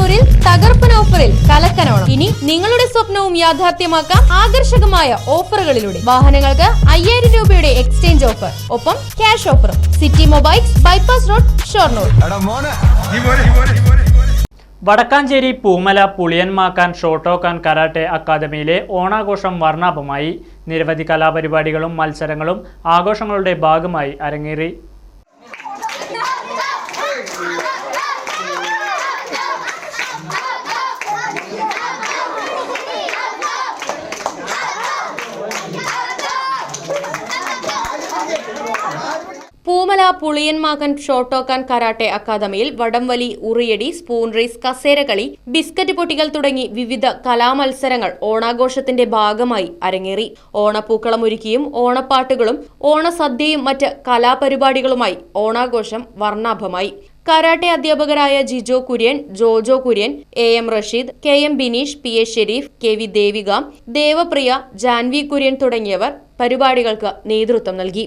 ഷൊർണൂരിൽ തകർപ്പൻ ഓഫറിൽ കലക്കനോണം. ഇനി നിങ്ങളുടെ സ്വപ്നവും യാഥാർത്ഥ്യമാക്കാം ആകർഷകമായ ഓഫറുകളിലൂടെ. വാഹനങ്ങൾക്ക് അയ്യായിരം രൂപയുടെ എക്സ്ചേഞ്ച് ഓഫർ. ഒപ്പം ക്യാഷ് ഓഫറും. City mobiles bypass road Shoranur. Vadakkanchery Poomala പുളിയന്മാക്കാൻ Shotokan karate അക്കാദമിയിലെ ഓണാഘോഷം വർണാഭമായി. നിരവധി കലാപരിപാടികളും മത്സരങ്ങളും ആഘോഷങ്ങളുടെ ഭാഗമായി അരങ്ങേറി. പൂമല പുളിയൻമാകൻ ഷോട്ടോക്കാൻ കരാട്ടെ അക്കാദമിയിൽ വടംവലി ഉറിയടി സ്പൂൺ റേസ് കസേരകളി ബിസ്ക്കറ്റ് പൊട്ടികൾ തുടങ്ങി വിവിധ കലാമത്സരങ്ങൾ ഓണാഘോഷത്തിന്റെ ഭാഗമായി അരങ്ങേറി. ഓണപ്പൂക്കളമൊരുക്കിയും ഓണപ്പാട്ടുകളും ഓണസദ്യയും മറ്റ് കലാപരിപാടികളുമായി ഓണാഘോഷം വർണാഭമായി. കരാട്ടെ അധ്യാപകരായ Jijo Kurian Jojo Kurian A M Rasheed K M Bineesh P A Sherif K V Devika Devapriya Janvi Kurian തുടങ്ങിയവർ പരിപാടികൾക്ക് നേതൃത്വം നൽകി.